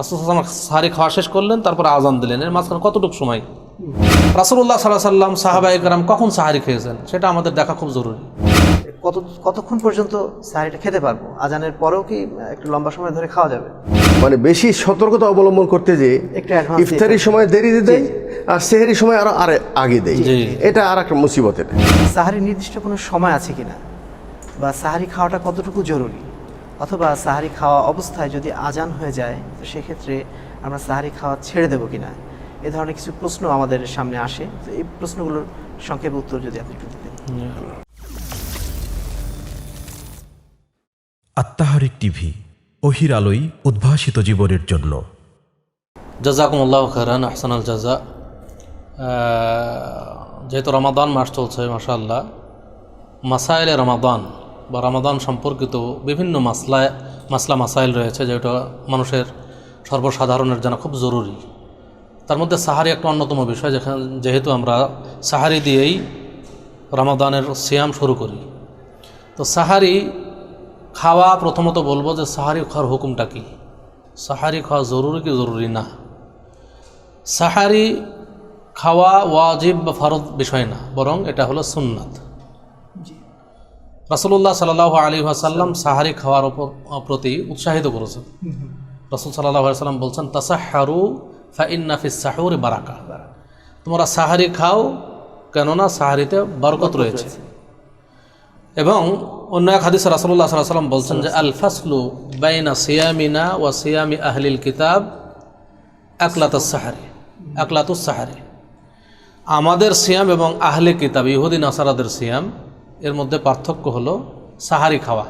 রাসুল সাহারি খাওয়া শেষ করলেন তারপর আজান দিলেন। এর মাঝখানে কতটুকু সময়? রাসুল্লাহ সাল্লাহ সাল্লাম সাহাবা একরাম কখন সাহারি খেয়েছেন? সেটা আমাদের দেখা খুব জরুরি। কত কতক্ষণ পর্যন্ত সাহারিটা খেতে পারব? আজানের পরেও কি একটু লম্বা সময় ধরে খাওয়া যাবে? মানে বেশি সতর্কতা অবলম্বন করতে যে ইফতারির সময় দেরি দেয় আর সেহেরির সময় আরও আরে আগে দেয়। এটা আর একটা মুসিবত এটা সাহারি নির্দিষ্ট কোনো সময় আছে কিনা? বা সাহারি খাওয়াটা কতটুকু জরুরি? অথবা সাহারি খাওয়া অবস্থায় যদি আজান হয়ে যায় তো সেক্ষেত্রে আমরা সাহারি খাওয়া ছেড়ে দেবো কিনা? এ ধরনের কিছু প্রশ্ন আমাদের সামনে আসে। তো এই প্রশ্নগুলোর সংক্ষেপে উত্তর যদি আপনি একটু দিতেন। আত্মাহারিক টিভি অহির আলোই উদ্ভাসিত জীবনের জন্য। জাজাকুমুল্লাহ খারান আহসানাল জাজা। যেহেতু রমাদান মাস চলছে মাশাআল্লাহ মাসাইলে রমাদান। বা রামাদান সম্পর্কিত বিভিন্ন মাসলায়, মাসলা মাসাইল রয়েছে যেটা মানুষের সর্বসাধারণের জন্য খুব জরুরি। তার মধ্যে সাহারি একটা অন্যতম বিষয় যেখানে, যেহেতু আমরা সাহারি দিয়েই রামাদানের সিয়াম শুরু করি। তো সাহারি খাওয়া প্রথমত বলব যে সাহারি খাওয়ার হুকুমটা কী? সাহারি খাওয়া জরুরি কি জরুরি না? সাহারি খাওয়া ওয়াজিব বা ফরদ বিষয় না, বরং এটা হলো সুন্নাত। রাসুল্লাহ সাল্লাহ আলী আসাল্লাম সাহারি খাওয়ার ওপর প্রতি উৎসাহিত করেছেন। রসুল সাল্লাহ সাল্লাম বলছেন তাসাহারু ফাইন্নাফিস সাহুর বারাকা। তোমরা সাহারি খাও, কেননা সাহারিতে বরকত রয়েছে। এবং অন্য এক হাদিস রাসুল্লাহ সাল্লাহ সাল্লাম বলছেন যে, আল ফাসলু বাইনা সিয়ামিনা ও সিয়ামি আহলিল কিতাব একলাত সাহারি একলাতুস সাহারি। আমাদের সিয়াম এবং আহলে কিতাব, ইহুদি, নাসারাদের সিয়াম এর মধ্যে পার্থক্য হলো সাহারি খাওয়া।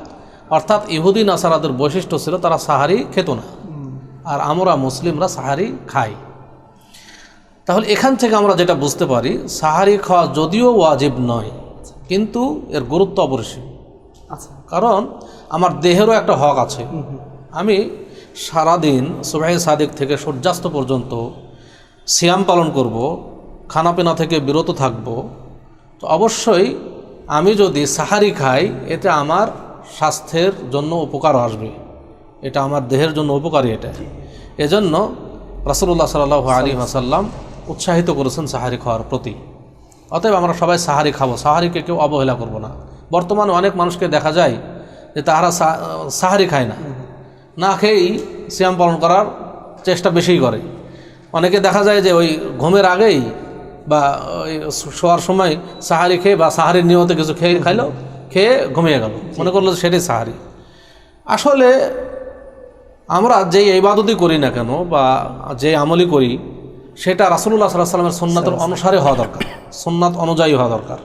অর্থাৎ ইহুদি নাসারাদের বৈশিষ্ট্য ছিল তারা সাহারি খেত না। আর আমরা মুসলিমরা সাহারি খাই। তাহলে এখান থেকে আমরা যেটা বুঝতে পারি সাহারি খাওয়া যদিও ওয়াজিব নয় কিন্তু এর গুরুত্ব অপরিসীম। আচ্ছা। কারণ আমার দেহেরও একটা হক আছে। আমি সারাদিন সুবাহ সাদিক থেকে সূর্যাস্ত পর্যন্ত সিয়াম পালন করব খানাপিনা থেকে বিরত থাকব তো অবশ্যই আমি যদি সাহারি খাই, এতে আমার স্বাস্থ্যের জন্য উপকার আসবে। এটা আমার দেহের জন্য উপকারী এটা। এজন্য রাসুল্লাহ সাল্লাহ আলী আসাল্লাম উৎসাহিত করেছেন সাহারি খাওয়ার প্রতি। অতএব আমরা সবাই সাহারি খাব, সাহারিকে কেউ অবহেলা করব না। বর্তমানে অনেক মানুষকে দেখা যায় যে তাহারা সাহারি খায় না। না খেয়েই সিয়াম পালন করার চেষ্টা বেশিই করে। অনেকে দেখা যায় যে ওই ঘুমের আগেই বা শোয়ার সময় সাহারি খেয়ে বা সাহারির নিয়তে কিছু খেয়ে খাইলো খেয়ে ঘুমিয়ে গেল। মনে করল সেটাই সাহারি। আসলে আমরা যেই ইবাদতই করি না কেন বা যে আমলই করি সেটা রাসুল্লাহ সাল্লাহ সাল্লামের সন্ন্যতের অনুসারে হওয়া দরকার। সন্ন্যাত অনুযায়ী হওয়া দরকার।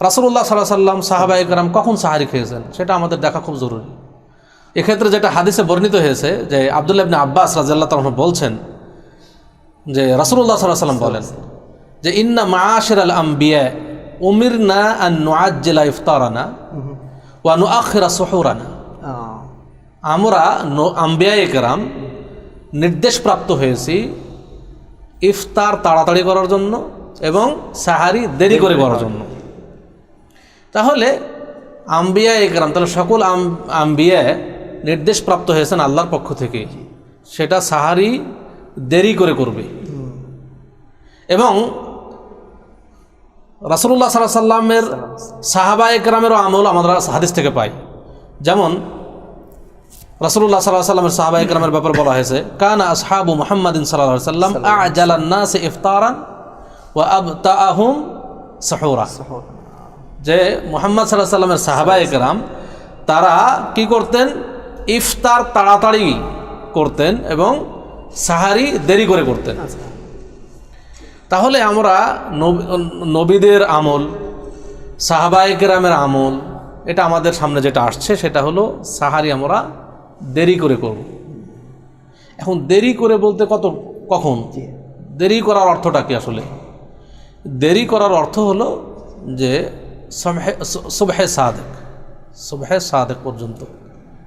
রাসুল্লাহ সাল্লাহ সাল্লাম সাহাবা একরাম কখন সাহারি খেয়েছেন? সেটা আমাদের দেখা খুব জরুরি। এক্ষেত্রে যেটা হাদিসে বর্ণিত হয়েছে যে আবদুল্লাহ আব্বাস রাজিয়াল্লাহ তালন বলছেন যে রাসুল্লাহ সাল্লাহ সাল্লাম বলেন যে ইন্না মাআশির আল আম্বিয়া উমির না আন নুআজ্জিলা ইফতারানা ওয়া নুআখিরা সুহুরানা। আমরা আম্বিয়া একরাম নির্দেশপ্রাপ্ত হয়েছি ইফতার তাড়াতাড়ি করার জন্য এবং সাহারি দেরি করে করার জন্য। তাহলে আম্বিয়া একরাম তাহলে সকল আম- আম্বিয়া নির্দেশপ্রাপ্ত হয়েছেন আল্লাহর পক্ষ থেকে। সেটা সাহারি দেরি করে করবে। এবং রাসুল্লাহ সাল্লাহ সাল্লামের সাহাবা একরামেরও আমল আমরা হাদিস থেকে পাই। যেমন রাসুল্লাহ সাল্লাহ সাল্লামের সাহাবা ইকরামের ব্যাপার বলা হয়েছে, কানা আসহাবু মুহাম্মাদিন সাল্লাহ সাল্লাম আজালান নাস ইফতারান ওয়া আবতাআহুম সাহুরা। যে মুহাম্মদ সাল্লাহ সাল্লামের সাহাবা একরাম তারা কি করতেন? ইফতার তাড়াতাড়ি করতেন এবং সাহারি দেরি করে করতেন। তাহলে আমরা নবী- নবীদের আমল সাহাবাইকেরামের আমল এটা আমাদের সামনে যেটা আসছে সেটা হলো সাহারি আমরা দেরি করে করব। এখন দেরি করে বলতে কত কখন? দেরি করার অর্থটা কি আসলে? দেরি করার অর্থ হলো যে সবহে- সাদেক সুবহে সাদেক পর্যন্ত।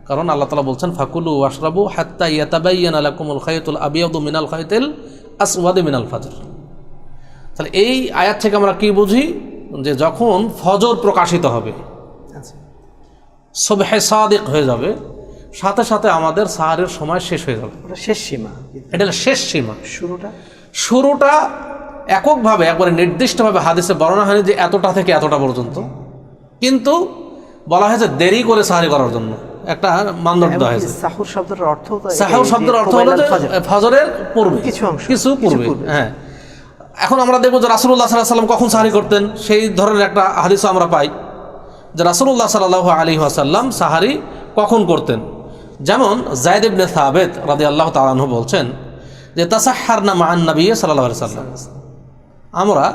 কারণ আল্লাহ তালা বলছেন ফাকুলু আশরাবু হাত্তা ইয়াতাবাইয়ান আলাকুমুল খাইতুল আবিয়াদু মিনাল খাইতিল আসওয়াদি মিনাল ফাজর। তাহলে এই আয়াত থেকে আমরা কি বুঝি? যে যখন ফজর প্রকাশিত হবে আচ্ছা। সবহে সাদিক হয়ে যাবে সাথে সাথে আমাদের সাহারের সময় শেষ হয়ে যাবে। শেষ সীমা। এটা শেষ সীমা। শুরুটা? শুরুটা এককভাবে একবারে নির্দিষ্টভাবে হাদিসে বর্ণনা হয়নি যে এতটা থেকে এতটা পর্যন্ত। কিন্তু বলা হয়েছে দেরি করে সাহারি করার জন্য। একটা মানদণ্ড হয়েছে। সাহুর শব্দটার অর্থ যে শব্দের অর্থ হলো। ফজরের পূর্বে কিছু অংশ, কিছু পূর্বে। হ্যাঁ। এখন আমরা দেখব যে রাসুল্লাহ সাল্লাহ সাল্লাম কখন সাহারি করতেন। সেই ধরনের একটা হাদিসও আমরা পাই যে রাসুল্লাহ সাল্লাহ আলী আসাল্লাম সাহারি কখন করতেন। যেমন জায়দ ইবনে সাবেদ রাদি আল্লাহ তালাহ বলছেন যে তাসাহার না মান নবী সাল্লাহ সাল্লাম আমরা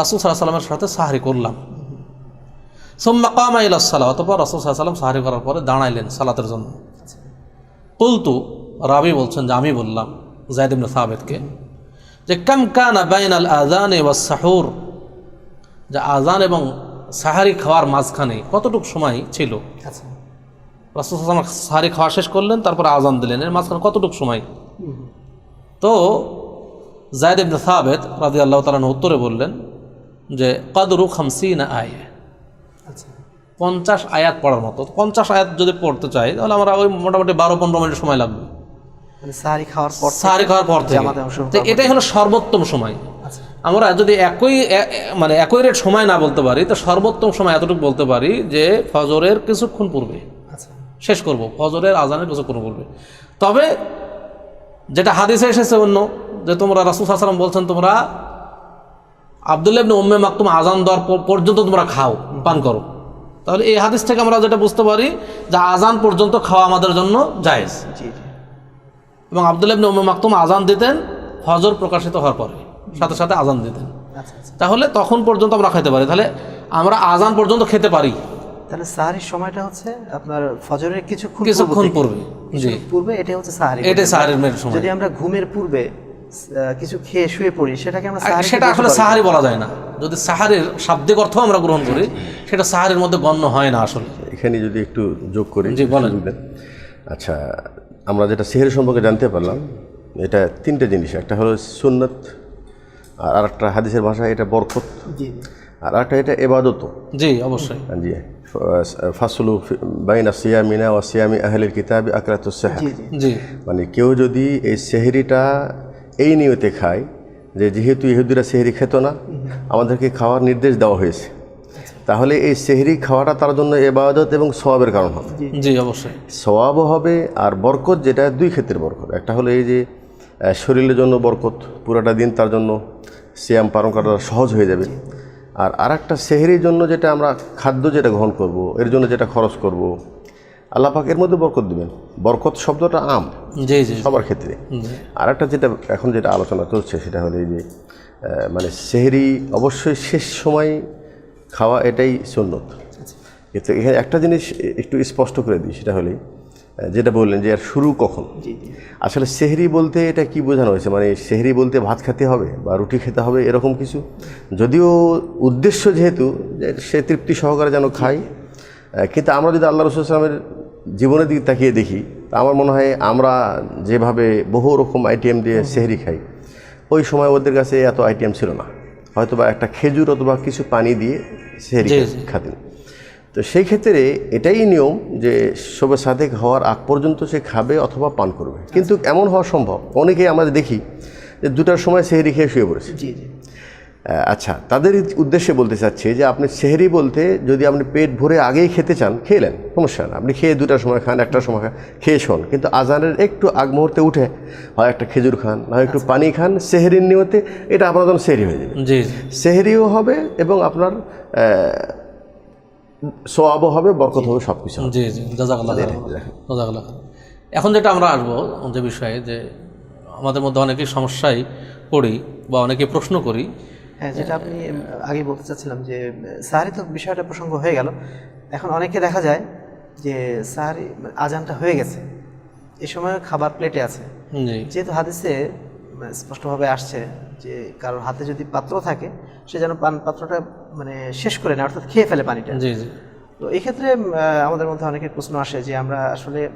রাসুল সাল্লাহ সাল্লামের সাথে সাহারি করলাম। সোম্মা কামা ইলাসাল্লাহ অতপর রাসুল সাল্লাহ সাল্লাম সাহারি করার পরে দাঁড়াইলেন সালাতের জন্য। কুলতু, রাবি বলছেন যে, আমি বললাম জায়দ ইবনে সাবেদকে যে কাম কানা বাইন আল আজান ওয়া সাহুর যে আজান এবং সাহারি খাওয়ার মাঝখানে কতটুকু সময় ছিল? আচ্ছা। রাসুল সাহারি খাওয়া শেষ করলেন তারপরে আজান দিলেন। এর মাঝখানে কতটুকু সময়? তো জায়দ ইবনে সাবেদ রাজি আল্লাহ তালান উত্তরে বললেন যে কদরু খামসিনা আয় আচ্ছা। পঞ্চাশ আয়াত পড়ার মতো। পঞ্চাশ আয়াত যদি পড়তে চাই তাহলে আমরা ওই মোটামুটি বারো পনেরো মিনিট সময় লাগবে। সাহারি খাওয়ার পর সাহারি খাওয়ার পর থেকে। এটাই হলো সর্বোত্তম সময়। আচ্ছা। আমরা যদি একই মানে একই রেট সময় না বলতে পারি তো সর্বোত্তম সময় এতটুকু বলতে পারি যে ফজরের কিছুক্ষণ পূর্বে আচ্ছা। শেষ করব। ফজরের আজানের কিছুক্ষণ পূর্বে। তবে যেটা হাদিসে এসেছে অন্য যে তোমরা রাসুল সাল্লাম বলছেন তোমরা আবদুল্লাহ ইবনে উম্মে মাকতুম আজান দেওয়ার পর্যন্ত তোমরা খাও পান করো। তাহলে এই হাদিস থেকে আমরা যেটা বুঝতে পারি যে আজান পর্যন্ত খাওয়া আমাদের জন্য জায়েজ। জি জি। এবং আবদুল্লাহ ইবনে উম্মে মাকতুম আজান দিতেন ফজর প্রকাশিত হওয়ার পরে। সাথে সাথে আজান দিতেন। আচ্ছা আচ্ছা। তাহলে তখন পর্যন্ত আমরা খেতে পারি। তাহলে আমরা আজান পর্যন্ত খেতে পারি। তাহলে সাহারির সময়টা হচ্ছে আপনার ফজরের কিছুক্ষণ কিছুক্ষণ পূর্বে জি। পূর্বে এটা হচ্ছে সাহারি এটা সাহারির সময়। যদি আমরা ঘুমের পূর্বে কিছু খেয়ে শুয়ে পড়ি সেটাকে আমরা সেটা আসলে সাহারি বলা যায় না। যদি সাহারের শাব্দিক অর্থ আমরা গ্রহণ করি সেটা সাহারের মধ্যে গণ্য হয় না আসলে। এখানে যদি একটু যোগ করি জি, বলেন। আচ্ছা আমরা যেটা সেহের সম্পর্কে জানতে পারলাম এটা তিনটে জিনিস। একটা হলো সুন্নত আর আরেকটা হাদিসের ভাষা এটা বরকত। আর একটা এটা এবাদত। জি অবশ্যই। জি। ফাসলু বাইনা সিয়ামিনা ও সিয়ামি আহলিল কিতাব আকরাতুস সাহা জি জি। জি। মানে কেউ যদি এই সেহরিটা এই নিয়তে খায় যে যেহেতু ইহুদিরা সেহরি খেত না আমাদেরকে খাওয়ার নির্দেশ দেওয়া হয়েছে। তাহলে এই সেহরি খাওয়াটা তার জন্য এবাদত এবং সওয়াবের কারণ হবে। জি অবশ্যই। সওয়াবও হবে আর বরকত যেটা দুই ক্ষেত্রের বরকত। একটা হলো এই যে শরীরের জন্য বরকত পুরোটা দিন তার জন্য সিয়াম পালন করাটা সহজ হয়ে যাবে। আর আর একটা সেহরির জন্য যেটা আমরা খাদ্য যেটা গ্রহণ করব এর জন্য যেটা খরচ করব আল্লাহ পাক এর মধ্যে বরকত দিবেন। বরকত শব্দটা আম জি জি সবার ক্ষেত্রে। আর একটা যেটা এখন যেটা আলোচনা চলছে সেটা হলো এই যে মানে সেহরি অবশ্যই শেষ সময় খাওয়া এটাই সুন্নত। কিন্তু এখানে একটা জিনিস একটু স্পষ্ট করে দিই সেটা হলে যেটা বললেন যে আর শুরু কখন? আসলে সেহরি বলতে এটা কি বোঝানো হয়েছে? মানে সেহরি বলতে ভাত খেতে হবে বা রুটি খেতে হবে এরকম কিছু? যদিও উদ্দেশ্য যেহেতু সে তৃপ্তি সহকারে যেন খায় কিন্তু আমরা যদি আল্লাহ রসুল ইসলামের জীবনের দিকে তাকিয়ে দেখি তা আমার মনে হয় আমরা যেভাবে বহু রকম আইটেম দিয়ে সেহরি খাই ওই সময় ওদের কাছে এত আইটেম ছিল না। হয়তো বা একটা খেজুর অথবা কিছু পানি দিয়ে সেহরি। খাতেন তো সেই ক্ষেত্রে এটাই নিয়ম যে শোবে সাদেক হওয়ার আগ পর্যন্ত সে খাবে অথবা পান করবে। কিন্তু এমন হওয়া সম্ভব। অনেকেই আমরা দেখি যে দুটার সময় সেহেরি খেয়ে শুয়ে পড়েছে। জি জি। আচ্ছা তাদের উদ্দেশ্যে বলতে চাচ্ছি যে আপনি সেহেরি বলতে যদি আপনি পেট ভরে আগেই খেতে চান খেলেন সমস্যা না। আপনি খেয়ে দুটার সময় খান একটার সময় খান খেয়ে শোন। কিন্তু আজানের একটু আগ মুহূর্তে উঠে হয় একটা খেজুর খান হয় একটু পানি খান সেহেরির নিয়তে এটা আপনার জন্য সেহরি হয়ে যাবে সেহরিও হবে এবং আপনার সোয়াবও হবে বরকত হবে সব কিছু জি জি জাজাকাল্লাহ জাজাকাল্লাহ এখন যেটা আমরা আসব যে বিষয়ে যে আমাদের মধ্যে অনেকেই সমস্যায় পড়ি বা অনেকে প্রশ্ন করি হ্যাঁ যেটা আপনি আগে বলতে চাচ্ছিলাম যে উম, তো বিষয়টা প্রসঙ্গ হয়ে গেল। এখন অনেকে দেখা যায় যে সাহারি মানে আজানটা হয়ে গেছে। এই সময় খাবার প্লেটে আছে। যেহেতু হাদিসে স্পষ্টভাবে আসছে যে কারোর হাতে যদি পাত্র থাকে সে যেন পান পাত্রটা মানে শেষ করে নেয় অর্থাৎ খেয়ে ফেলে পানিটা। জি জি। তো এই ক্ষেত্রে আমাদের মধ্যে অনেকের প্রশ্ন আসে যে আমরা আসলে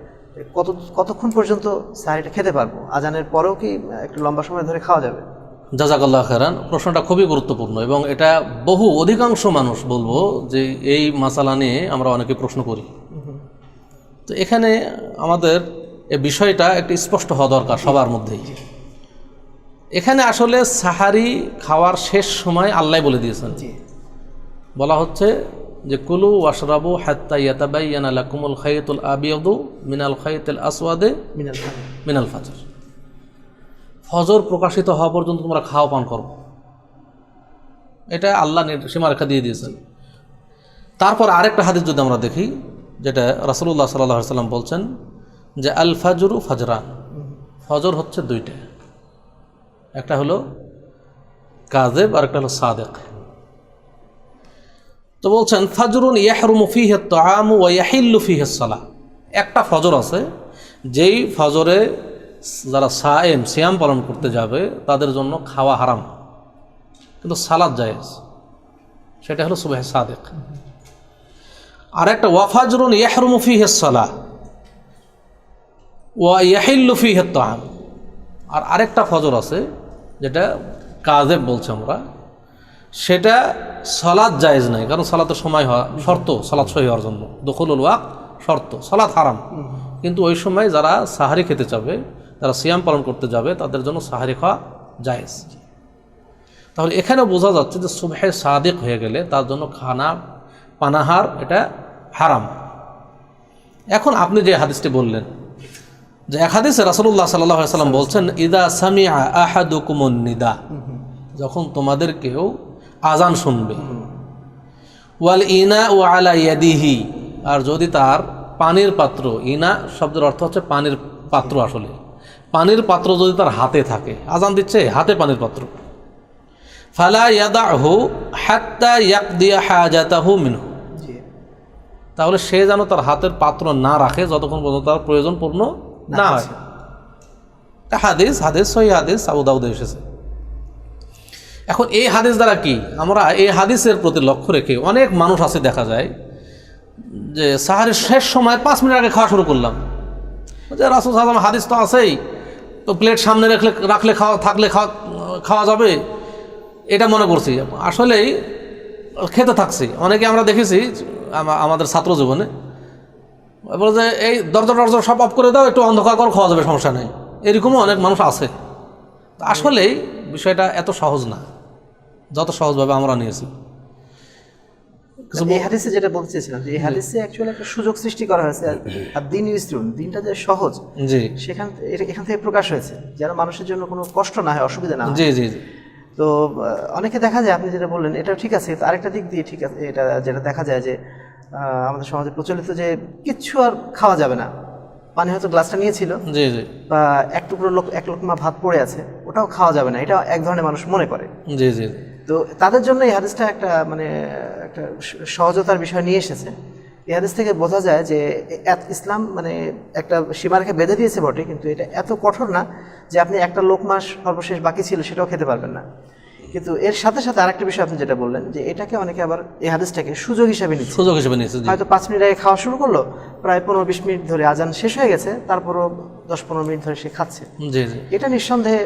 কত কতক্ষণ পর্যন্ত সাহারিটা খেতে পারব? আজানের পরেও কি একটু লম্বা সময় ধরে খাওয়া যাবে? জাজাকাল্লাহ খারান প্রশ্নটা খুবই গুরুত্বপূর্ণ এবং এটা বহু অধিকাংশ মানুষ বলব যে এই মাসালা নিয়ে আমরা অনেকে প্রশ্ন করি। তো এখানে আমাদের এ বিষয়টা একটু স্পষ্ট হওয়া দরকার সবার মধ্যেই। এখানে আসলে সাহারি খাওয়ার শেষ সময় আল্লাহ বলে দিয়েছেন। বলা হচ্ছে যে কুলু ওয়াশরাবু হাত্তা ইয়াতাবাইয়ানা লাকুমুল খাইতুল আবিয়াদু মিনাল খাইতুল আসওয়াদে মিনাল মিনাল ফাজর। ফজর প্রকাশিত হওয়া পর্যন্ত তোমরা খাওয়া পান করো। এটা আল্লাহ সীমারেখা দিয়ে দিয়েছেন। তারপর আরেকটা হাদিস যদি আমরা দেখি, যেটা রাসুল্লাহ সাল্লাহ সাল্লাম বলছেন যে, আল ফাজরু ফাজরান ফজর হচ্ছে দুইটা। একটা হলো কাজেব আর একটা হলো সাদেক। তো বলছেন, ফাজরুন ইয়াহরুমু ফিহে তামু ওয়া ইয়াহিল্লু ফিহে সালাহ। একটা ফজর আছে, যেই ফজরে যারা সায়েম, সিয়াম পালন করতে যাবে, তাদের জন্য খাওয়া হারাম। কিন্তু সালাদ জায়েজ। সেটা হলো সুবাহ সাদেক। আর একটা ওয়াফাজরুন ইয়াহরুমু ফিহে সালাহ। ওয়া ইয়াহিল্লু ফিহে তাম আর আরেকটা ফজর আছে, যেটা কাজেব বলছে আমরা। সেটা সালাদ জায়েজ নাই, কারণ সালাতের সময় হওয়া শর্ত, সালাদ সহি হওয়ার জন্য। দখলুল ওয়াক শর্ত, সালাদ হারাম। কিন্তু ওই সময় যারা সাহারি খেতে যাবে যারা সিয়াম পালন করতে যাবে, তাদের জন্য সাহারি খাওয়া জায়েজ। তাহলে এখানে বোঝা যাচ্ছে যে সুবহে সাদেক হয়ে গেলে তার জন্য খানা, পানাহার, এটা হারাম। এখন আপনি যে হাদিসটি বললেন, যে এক হাদিসে রাসুল্লাহ সাল্লাহ সাল্লাম বলছেন, ইদা সামিয়া নিদা। যখন তোমাদের কেউ আজান শুনবে, ওয়াল ইনা ও আলা ইয়াদিহি। আর যদি তার পানির পাত্র, ইনা শব্দের অর্থ হচ্ছে পানির পাত্র আসলে। পানির পাত্র যদি তার হাতে থাকে। আজান দিচ্ছে হাতে পানির পাত্র। ফালা ইয়াদাহু হাত্তা ইয়াকদিয়া হাজাতাহু মিনহু। তাহলে সে যেন তার হাতের পাত্র না রাখে যতক্ষণ পর্যন্ত তার প্রয়োজন পূর্ণ না হয়। হাদিস হাদিস সহি হাদিস আবু দাউদে এসেছে। এখন এই হাদিস দ্বারা কি? আমরা এই হাদিসের প্রতি লক্ষ্য রেখে অনেক মানুষ আছে দেখা যায় যে সাহারের শেষ সময় পাঁচ মিনিট আগে খাওয়া শুরু করলাম। যে রাসুল সালাম হাদিস তো আছেই। তো প্লেট সামনে রাখলে রাখলে খাওয়া, থাকলে খাওয়া খাওয়া যাবে? এটা মনে করছি। আসলেই খেতে থাকছি। অনেকে আমরা দেখেছি আমাদের ছাত্র জীবনে, বলে যে, এই দরজা টরজা সব অফ করে দাও, একটু অন্ধকার কর, খাওয়া যাবে, সমস্যা নেই। এরকমও অনেক মানুষ আছে। আসলেই বিষয়টা এত সহজ না, যত সহজভাবে আমরা নিয়েছি। এই হাদিসে যেটা বলতে চেয়েছিলাম যে এই হাদিসে অ্যাকচুয়ালি একটা সুযোগ সৃষ্টি করা হয়েছে আর- দিন ইসরুন দিনটা যে সহজ জি। সেখান এটা- এখান থেকে প্রকাশ হয়েছে যেন মানুষের জন্য কোনো কষ্ট না হয় অসুবিধা না জি জি জি। তো অনেকে দেখা যায় আপনি যেটা বললেন এটা ঠিক আছে আরেকটা দিক দিয়ে ঠিক আছে এটা যেটা দেখা যায় যে আমাদের সমাজে প্রচলিত যে কিচ্ছু আর খাওয়া যাবে না। পানি হয়তো গ্লাসটা নিয়েছিল জি জি। বা এক টুকরো লোক এক লোকমা ভাত পড়ে আছে ওটাও খাওয়া যাবে না এটা এক ধরনের মানুষ মনে করে। জি জি। তো তাদের জন্য এই হাদিসটা একটা মানে একটা সহজতার বিষয় নিয়ে এসেছে। এই হাদিস থেকে বোঝা যায় যে ইসলাম মানে একটা সীমারেখা বেঁধে দিয়েছে বটে কিন্তু এটা এত কঠোর না যে আপনি একটা লোক মাস সর্বশেষ বাকি ছিল সেটাও খেতে পারবেন না। কিন্তু এর সাথে সাথে আরেকটা বিষয় আপনি যেটা বললেন যে এটাকে অনেকে আবার এই হাদিসটাকে সুযোগ হিসাবে নিচ্ছে। সুযোগ হিসাবে নিয়েছে জি। হয়তো পাঁচ মিনিট আগে খাওয়া শুরু করল প্রায় পনেরো বিশ মিনিট ধরে আজান শেষ হয়ে গেছে তারপরও দশ পনেরো মিনিট ধরে সে খাচ্ছে। এটা নিঃসন্দেহে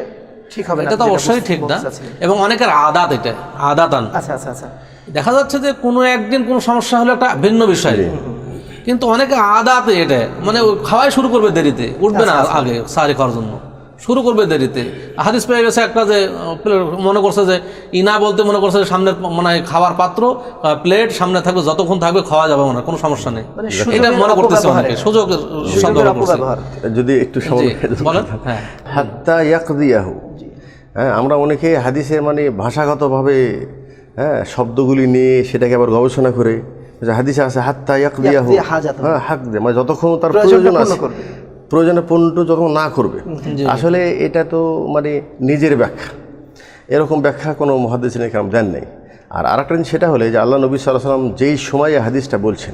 ঠিক হবে এটা তো অবশ্যই ঠিক না। এবং অনেকের আদাত এটা আদাতান। আচ্ছা আচ্ছা আচ্ছা। দেখা যাচ্ছে যে কোনো একদিন কোনো সমস্যা হলে একটা ভিন্ন বিষয়। কিন্তু অনেকে আদাত এটা মানে খাওয়াই শুরু করবে দেরিতে উঠবে না আগে সারি খাওয়ার জন্য। শুরু করবে দেরিতে। হাদিস পেয়ে গেছে একটা যে মনে করছে যে ইনা বলতে মনে করছে যে সামনে মানে খাওয়ার পাত্র প্লেট সামনে থাকবে যতক্ষণ থাকবে খাওয়া যাবে মনে হয়, কোনো সমস্যা নেই। মানে এটা মনে করতেছে অনেকে অপব্যবহার। যদি একটু সময় বলেন। হ্যাঁ। হাত্তা ইয়াকদিয়াহু। হ্যাঁ আমরা অনেকে হাদিসের মানে ভাষাগতভাবে হ্যাঁ শব্দগুলি নিয়ে সেটাকে আবার গবেষণা করে। যে হাদিসে আছে হাত্তা ইয়াকদিয়াহু। ইয়াকদিয়া হাজাতাহু। হ্যাঁ হাক দিয়ে মানে যতক্ষণ তার প্রয়োজন আছে প্রয়োজনে পূর্ণটা যতক্ষণ না করবে। আসলে এটা তো মানে নিজের ব্যাখ্যা। এরকম ব্যাখ্যা কোনো মহাদিস কেরাম দেন নাই। আর আরেকটা জিনিস সেটা হলে যে আল্লাহ নবী সাল্লাহ সাল্লাম যেই সময়ে হাদিসটা বলছেন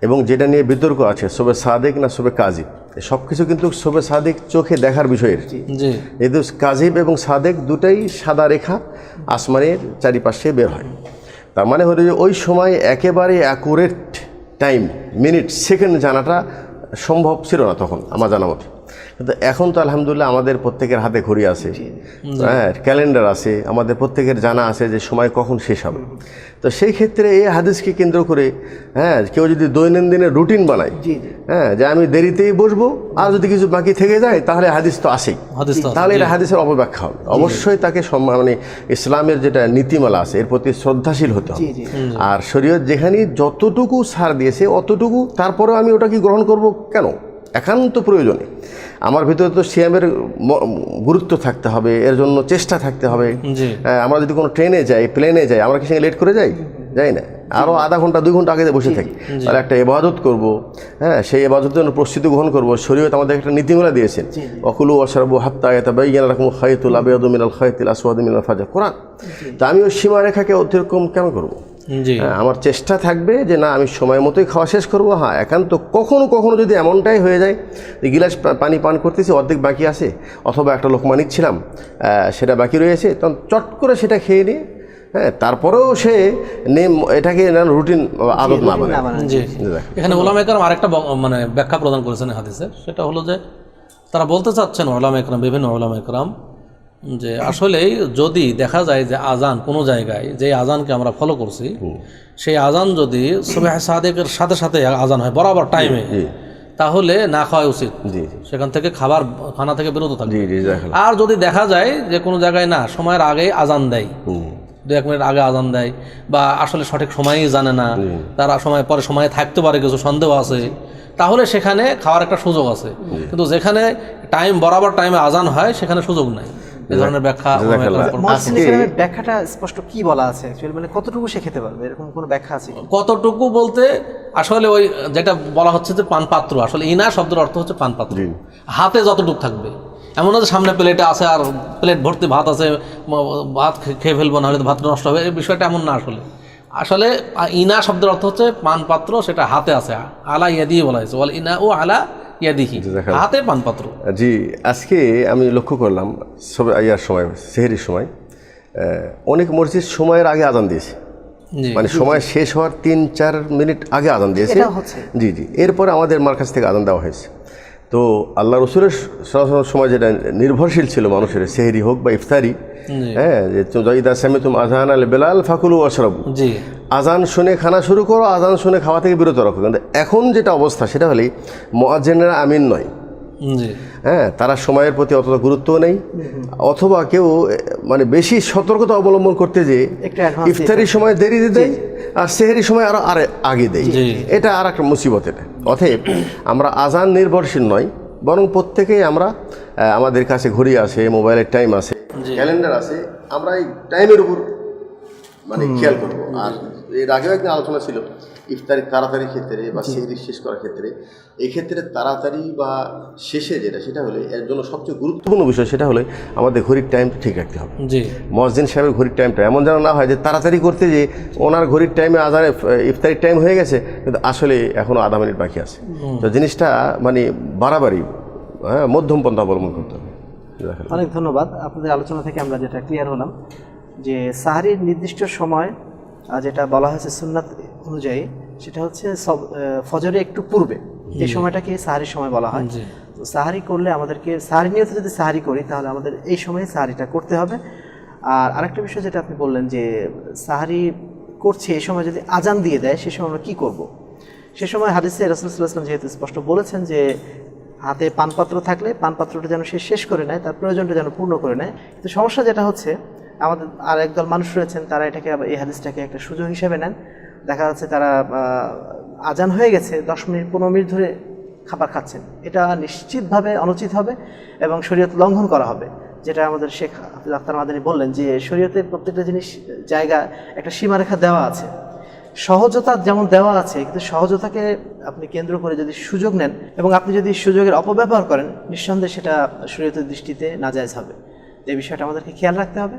এবং যেটা নিয়ে বিতর্ক আছে সবে সাদেক না সবে কাজী সব কিছু কিন্তু শোভে সাদেক চোখে দেখার বিষয়ের। জি। এই দু কাজিব এবং সাদেক দুটাই সাদা রেখা আসমানের চারিপাশে বের হয়। তার মানে হলো যে ওই সময় একেবারে অ্যাকুরেট টাইম মিনিট সেকেন্ড জানাটা সম্ভব ছিল না তখন আমার জানা মতে। কিন্তু এখন তো আলহামদুলিল্লাহ আমাদের প্রত্যেকের হাতে ঘড়ি আছে। হ্যাঁ ক্যালেন্ডার আছে আমাদের প্রত্যেকের জানা আছে যে সময় কখন শেষ হবে। তো সেই ক্ষেত্রে এই হাদিসকে কেন্দ্র করে হ্যাঁ কেউ যদি দৈনন্দিনের রুটিন বানায় হ্যাঁ যে আমি দেরিতেই বসবো আর যদি কিছু বাকি থেকে যায় তাহলে হাদিস তো আসেই তাহলে এটা হাদিসের অপব্যাখ্যা হবে। অবশ্যই তাকে সম্মান মানে ইসলামের যেটা নীতিমালা আছে এর প্রতি শ্রদ্ধাশীল হতে হবে। আর শরীয়ত যেখানে যতটুকু সার দিয়েছে অতটুকু তারপরেও আমি ওটা কি গ্রহণ করব কেন? একান্ত প্রয়োজনে। আমার ভিতরে তো সিয়ামের ম- গুরুত্ব থাকতে হবে এর জন্য চেষ্টা থাকতে হবে। হ্যাঁ, আমরা যদি কোনো ট্রেনে যাই প্লেনে যাই আমরা কি সঙ্গে লেট করে যাই? যাই না। আরও আধা ঘণ্টা দুই ঘণ্টা আগে বসে থাকি। তাহলে একটা এবাদত করব হ্যাঁ সেই এবাদতের জন্য প্রস্তুতি গ্রহণ করব। শরীয়ত আমাদের একটা নীতিমালা দিয়েছেন। অকুলু অশরাবু হাত্তা এতাবাইয়ান রকম খায়তুল আবেয়াদু মিনাল খায়তুল আসওয়াদু মিনাল ফাজা কোরআন। তা আমি ওই সীমারেখাকে অতিক্রম কেন করব? আমার চেষ্টা থাকবে যে না আমি সময় মতোই খাওয়া শেষ করব। হ্যাঁ একান্ত কখনো কখনো যদি এমনটাই হয়ে যায় যে গিলাস পানি পান করতেছি অর্ধেক বাকি আছে অথবা একটা লোকমা নিচ্ছিলাম সেটা বাকি রয়েছে তখন চট করে সেটা খেয়ে নিয়ে হ্যাঁ তারপরেও সে নেম এটাকে রুটিন আদত না বানায়। এখানে ওলাম একরাম আরেকটা মানে ব্যাখ্যা প্রদান করেছেন এই হাদিসের সেটা হলো যে তারা বলতে চাচ্ছেন ওলাম একরাম বিভিন্ন ওলাম একরাম যে আসলেই যদি দেখা যায় যে আজান কোনো জায়গায় যে আজানকে আমরা ফলো করছি সেই আজান যদি সুবাহ সাদেকের সাথে সাথে আজান হয় বরাবর টাইমে তাহলে না খাওয়া উচিত। সেখান থেকে খাবার খানা থেকে বিরত দেখাল আর যদি দেখা যায় যে কোনো জায়গায় না সময়ের আগেই আজান দেয়। দু এক মিনিট আগে আজান দেয় বা আসলে সঠিক সময়ই জানে না তারা সময় পরে সময়ে থাকতে পারে কিছু সন্দেহ আছে তাহলে সেখানে খাওয়ার একটা সুযোগ আছে। কিন্তু যেখানে টাইম বরাবর টাইমে আজান হয় সেখানে সুযোগ নাই। এই ধরনের ব্যাখ্যা ব্যাখ্যাটা স্পষ্ট কি বলা আছে? মানে কতটুকু সে খেতে পারবে? এরকম কোনো ব্যাখ্যা আছে কতটুকু বলতে আসলে ওই যেটা বলা হচ্ছে যে পান পাত্র আসলে ইনা শব্দের অর্থ হচ্ছে পান পাত্র হাতে যতটুকু থাকবে। এমন যে সামনে প্লেটে আছে আর প্লেট ভর্তি ভাত আছে ভাত খেয়ে ফেলব না হলে ভাত নষ্ট হবে। এই বিষয়টা এমন না আসলে। আসলে ইনা শব্দের অর্থ হচ্ছে পান পাত্র সেটা হাতে আছে। আলা ইয়া দিয়ে বলা হয়েছে। বল ইনা ও আলা ইয়াদিহি। হাতে পান পাত্র জি আজকে আমি লক্ষ্য করলাম সবে ইয়ার সময় সেহেরির সময় অনেক মসজিদ সময়ের আগে আজান দিয়েছে। মানে সময় শেষ হওয়ার তিন চার মিনিট আগে আজান দিয়েছে। জি জি। এরপরে আমাদের মার কাছ থেকে আজান দেওয়া হয়েছে। তো আল্লাহ রসুলের সরাসরি সময় যেটা নির্ভরশীল ছিল মানুষের সেহরি হোক বা ইফতারি হ্যাঁ যে জয়দা সামি তুম আজান আল বেলাল ফাকুলু অশরাবু আজান শুনে খানা শুরু করো আজান শুনে খাওয়া থেকে বিরত রাখো। কিন্তু এখন যেটা অবস্থা সেটা হলেই মোয়াজ্জেনেরা আমিন নয়। হ্যাঁ তারা সময়ের প্রতি অতটা গুরুত্ব নেই। অথবা কেউ মানে বেশি সতর্কতা অবলম্বন করতে যে ইফতারির সময় দেরি দিয়ে দেয় আর সেহেরির সময় আরও আরে আগে দেয়। এটা আর একটা মুসিবত এটা। অতএব আমরা আজান নির্ভরশীল নয়। বরং প্রত্যেকেই আমরা আমাদের কাছে ঘুরি আসে মোবাইলের টাইম আছে ক্যালেন্ডার আছে আমরা এই টাইমের উপর মানে খেয়াল করব। আর এর আগেও একদিন আলোচনা ছিল ইফতারি তাড়াতাড়ি ক্ষেত্রে বা সেহরি শেষ করার ক্ষেত্রে। এক্ষেত্রে তাড়াতাড়ি বা শেষে যেটা সেটা হলে এর জন্য সবচেয়ে গুরুত্বপূর্ণ বিষয় সেটা হলে আমাদের ঘড়ির টাইম ঠিক রাখতে হবে। জি। মসজিদ সাহেবের ঘড়ির টাইমটা এমন যেন না হয় যে তাড়াতাড়ি করতে যে ওনার ঘড়ির টাইমে আজানে ইফতারির টাইম হয়ে গেছে কিন্তু আসলে এখনও আধা মিনিট বাকি আছে। তো জিনিসটা মানে বাড়াবাড়ি হ্যাঁ মধ্যম পন্থা অবলম্বন করতে হবে। অনেক ধন্যবাদ। আপনাদের আলোচনা থেকে আমরা যেটা ক্লিয়ার হলাম যে সাহারির নির্দিষ্ট সময় যেটা বলা হয়েছে সুন্নাত অনুযায়ী সেটা হচ্ছে সব ফজরে একটু পূর্বে। এই সময়টাকে সাহারির সময় বলা হয়। তো সাহারি করলে আমাদেরকে সাহারি নিয়ত যদি সাহারি করি তাহলে আমাদের এই সময়ে সাহারিটা করতে হবে। আর আরেকটা বিষয় যেটা আপনি বললেন যে সাহারি করছে এই সময় যদি আজান দিয়ে দেয় সে সময় আমরা কী করব? সে সময় হাদিসে রসুলাম যেহেতু স্পষ্ট বলেছেন যে হাতে পানপাত্র থাকলে পানপাত্রটা যেন সে শেষ করে নেয় তার প্রয়োজনটা যেন পূর্ণ করে নেয়। কিন্তু সমস্যা যেটা হচ্ছে আমাদের আর একদল মানুষ রয়েছেন, তারা এটাকে এই হাদিসটাকে একটা সুযোগ হিসেবে নেন। দেখা যাচ্ছে তারা আজান হয়ে গেছে, দশ মিনিট, পনেরো মিনিট ধরে খাবার খাচ্ছেন। এটা নিশ্চিতভাবে অনুচিত হবে এবং শরীয়ত লঙ্ঘন করা হবে। যেটা আমাদের শেখ হাফিজ আখতার মাদানী বললেন যে, শরীয়তের প্রত্যেকটা জিনিস, জায়গা, একটা সীমারেখা দেওয়া আছে। সহজতা যেমন দেওয়া আছে, কিন্তু সহজতাকে আপনি কেন্দ্র করে যদি সুযোগ নেন এবং আপনি যদি সুযোগের অপব্যবহার করেন, নিঃসন্দেহে সেটা শরীয়তের দৃষ্টিতে নাজায়জ হবে। এই বিষয়টা আমাদেরকে খেয়াল রাখতে হবে।